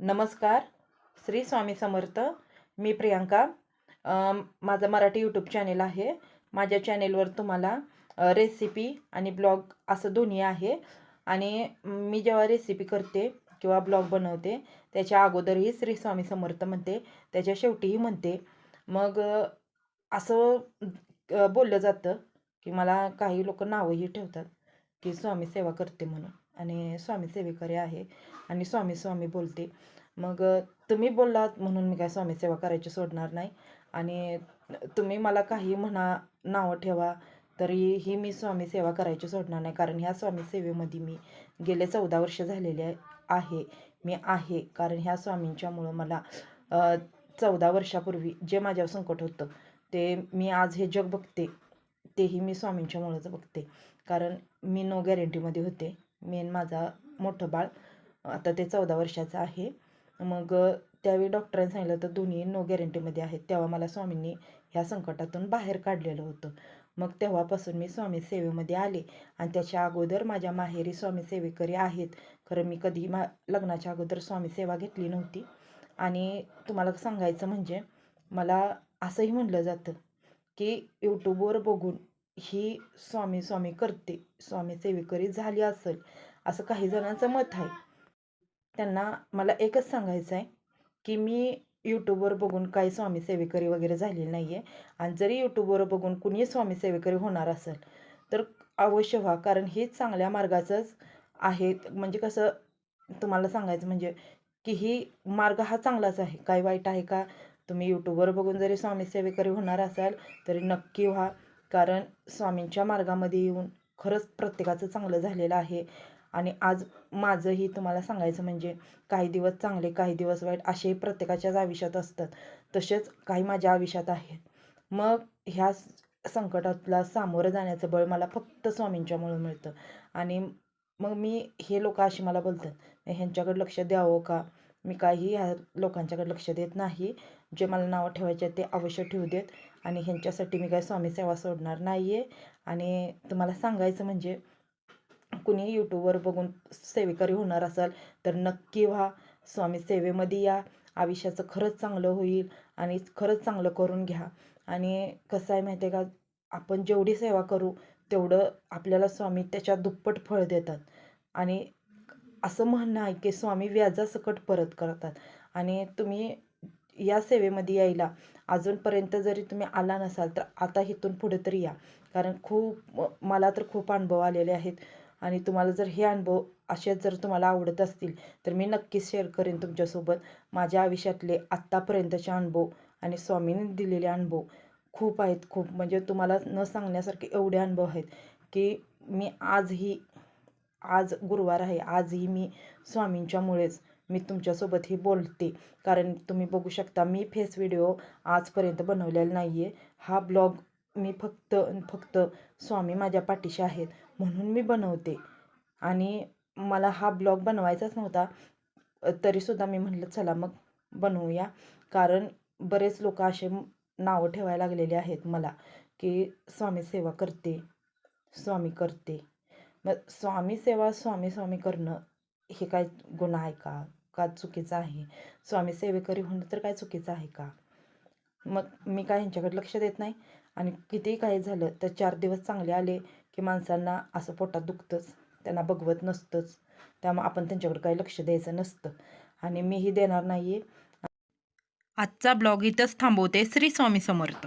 नमस्कार श्री स्वामी समर्थ. मी प्रियांका. माझं Marathi YouTube channel आहे. माझ्या चॅनेलवर तुम्हाला रेसिपी आणि ब्लॉग असं दोन्ही आहे. आणि मी जेव्हा रेसिपी करते किंवा ब्लॉग बनवते त्याच्या अगोदरही श्री स्वामी समर्थ म्हणते त्याच्या शेवटीही म्हणते. मग असं बोललं जातं की मला काही लोक नावंही ठेवतात की स्वामी सेवा करते म्हणून. आणि स्वामी सेवेकरी आहे आणि स्वामी स्वामी बोलते. मग तुम्ही बोललात म्हणून मी काय स्वामी सेवा करायची सोडणार नाही. आणि तुम्ही मला काही म्हणा नावं ठेवा तरीही मी स्वामी सेवा करायची सोडणार नाही. कारण ह्या स्वामी सेवेमध्ये मी गेले चौदा वर्ष झालेले आहे- आहे मी आहे. कारण ह्या स्वामींच्यामुळं मला चौदा वर्षापूर्वी जे माझ्यावर संकट होतं ते मी आज हे जग बघते. तेही मी स्वामींच्यामुळंच बघते. कारण मी नो गॅरंटीमध्ये होते. मेन माझा मोठं बाळ आता ते चौदा वर्षाचं आहे. मग त्यावेळी डॉक्टरांनी सांगितलं तर दोन्ही नो गॅरंटीमध्ये आहेत. तेव्हा मला स्वामींनी ह्या संकटातून बाहेर काढलेलं होतं. मग तेव्हापासून मी स्वामी सेवेमध्ये आले. आणि त्याच्या अगोदर माझ्या माहेरी स्वामी सेवेकरी आहेत. खरं मी कधी मा लग्नाच्या अगोदर स्वामी सेवा घेतली नव्हती. आणि तुम्हाला सांगायचं म्हणजे मला असंही म्हणलं जातं की यूट्यूबवर बघून ही स्वामी स्वामी करते. स्वामी सेवेकरी झाली असेल असं काही जणांचं मत आहे. त्यांना मला एकच सांगायचं आहे की मी यूट्यूबवर बघून काही स्वामी सेवेकरी वगैरे झालेली नाही आहे आणि जरी यूट्यूबवर बघून कुणी स्वामी सेवेकरी होणार असेल तर अवश्य व्हा. कारण हे चांगल्या मार्गाचंच आहे. म्हणजे कसं तुम्हाला सांगायचं म्हणजे की ही मार्ग हा चांगलाच आहे. काय वाईट आहे का? तुम्ही यूट्यूबवर बघून जरी स्वामी सेवेकरी होणार असाल तरी नक्की व्हा. कारण स्वामींच्या मार्गामध्ये येऊन खरंच प्रत्येकाचं चांगलं झालेलं आहे. आणि आज माझंही तुम्हाला सांगायचं म्हणजे काही दिवस चांगले काही दिवस वाईट असेही प्रत्येकाच्याच आयुष्यात असतात. तसेच काही माझ्या आयुष्यात आहेत. मग ह्या संकटातला सामोरं जाण्याचं बळ मला फक्त स्वामींच्यामुळं मिळतं. आणि मग मी हे लोक अशी मला बोलतात ह्यांच्याकडे लक्ष द्यावं का? मी काही ह्या लोकांच्याकडे लक्ष देत नाही. जे मला नावं ठेवायचे ते अवश्य ठेवू देत. आणि ह्यांच्यासाठी मी काय स्वामी सेवा सोडणार नाही आहे आणि तुम्हाला सांगायचं म्हणजे कुणी यूट्यूबवर बघून सेवेकरी होणार असाल तर नक्की व्हा. स्वामी सेवेमध्ये या. आयुष्याचं खरंच चांगलं होईल आणि खरंच चांगलं करून घ्या. आणि कसं आहे माहिती आहे का आपण जेवढी सेवा करू तेवढं आपल्याला स्वामी त्याच्या दुप्पट फळ देतात. आणि असं म्हणणं आहे की स्वामी व्याजासकट परत करतात. आणि तुम्ही या सेवेमध्ये यायला अजूनपर्यंत जरी तुम्ही आला नसाल तर आता इथून पुढे तरी या. कारण खूप मला तर खूप अनुभव आलेले आहेत. आणि तुम्हाला जर हे अनुभव असेच जर तुम्हाला आवडत असतील तर मी नक्कीच शेअर करेन तुमच्यासोबत माझ्या आयुष्यातले आत्तापर्यंतचे अनुभव आणि स्वामींनी दिलेले अनुभव. खूप आहेत खूप. म्हणजे तुम्हाला न सांगण्यासारखे एवढे अनुभव आहेत की मी आजही आज गुरुवार आहे. आजही मी स्वामींच्यामुळेच मी तुमच्यासोबतही बोलते. कारण तुम्ही बघू शकता मी फेस व्हिडिओ आजपर्यंत बनवलेला नाही आहे हा ब्लॉग मी फक्त फक्त स्वामी माझ्या पाठीशी आहेत म्हणून मी बनवते. आणि मला हा ब्लॉग बनवायचाच नव्हता तरीसुद्धा मी म्हटलं चला मग बनवूया. कारण बरेच लोक असे नावं ठेवायला लागलेले आहेत मला की स्वामी सेवा करते स्वामी करते. मग स्वामी सेवा स्वामी स्वामी करणं हे काय गुन्हा आहे का? का चुकीचं आहे? स्वामी सेवेकरी होणं तर काय चुकीचं आहे का? मग मी काय ह्यांच्याकडे लक्ष देत नाही. आणि कितीही काही झालं तर चार दिवस चांगले आले की माणसांना असं पोटात दुखतंच. त्यांना बघवत नसतंच. त्यामुळे आपण त्यांच्याकडे काही लक्ष द्यायचं नसतं. आणि मीही देणार नाही आहे आजचा ब्लॉग इथंच थांबवते. श्री स्वामी समर्थ.